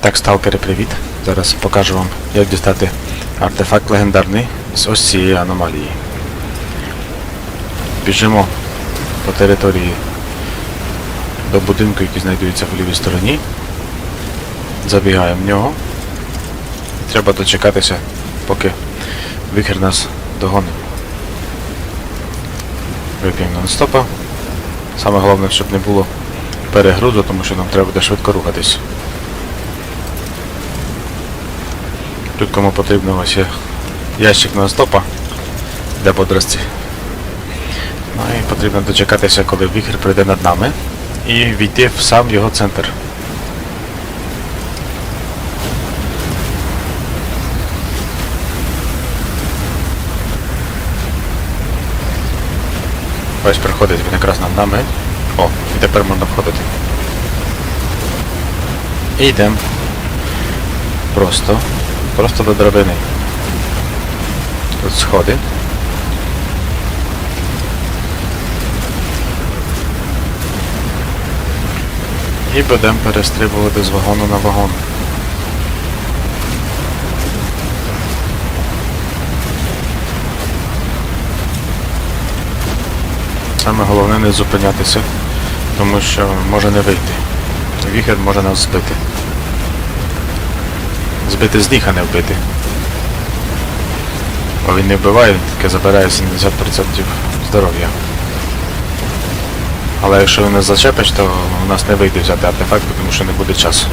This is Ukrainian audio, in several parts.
Так, сталкери, привіт. Зараз покажу вам, як дістати артефакт легендарний з ось цієї аномалії. Біжимо по території до будинку, який знаходиться в лівій стороні. Забігаємо в нього. Треба дочекатися, поки вихір нас догонить. Вип'ємо нон-стопа. Саме головне, щоб не було перегрузу, тому що нам треба буде швидко рухатись. Тут кому потрібно ось ящик нон-стопа для бодрості. Ну і потрібно дочекатися, коли вихір прийде над нами і війти в сам його центр. Ось приходить він якраз над нами. О, і тепер можна входити. І йдемо. Просто. Просто до драбини. Тут сходи. І будемо перестрибувати з вагону на вагон. Саме головне не зупинятися, тому що може не вийти. Віхер може нас збити. Збити з ніг, а не вбити. Бо він не вбиває, він тільки забирає 70% здоров'я. Але якщо він зачепиш, то у нас не вийде взяти артефакт, тому що не буде часу.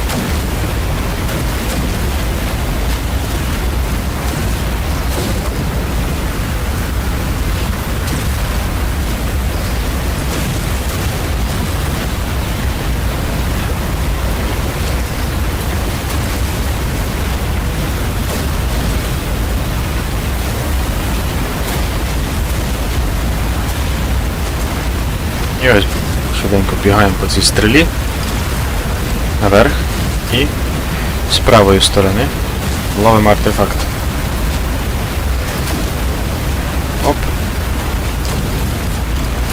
І ось швиденько бігаємо по цій стрілі наверх і з правої сторони ловимо артефакт. Оп.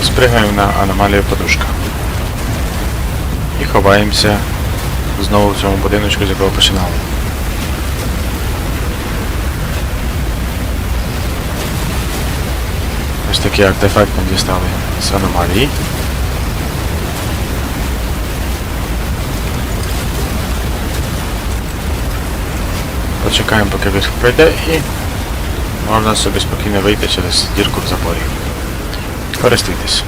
Спригаємо на аномалію подушка. І ховаємося знову в цьому будиночку, з якого починали. Ось такий артефакт ми дістали з аномалії. Почекаємо, поки вихід пройде і можна собі спокійно вийти через дірку в заборі. Користуйтесь.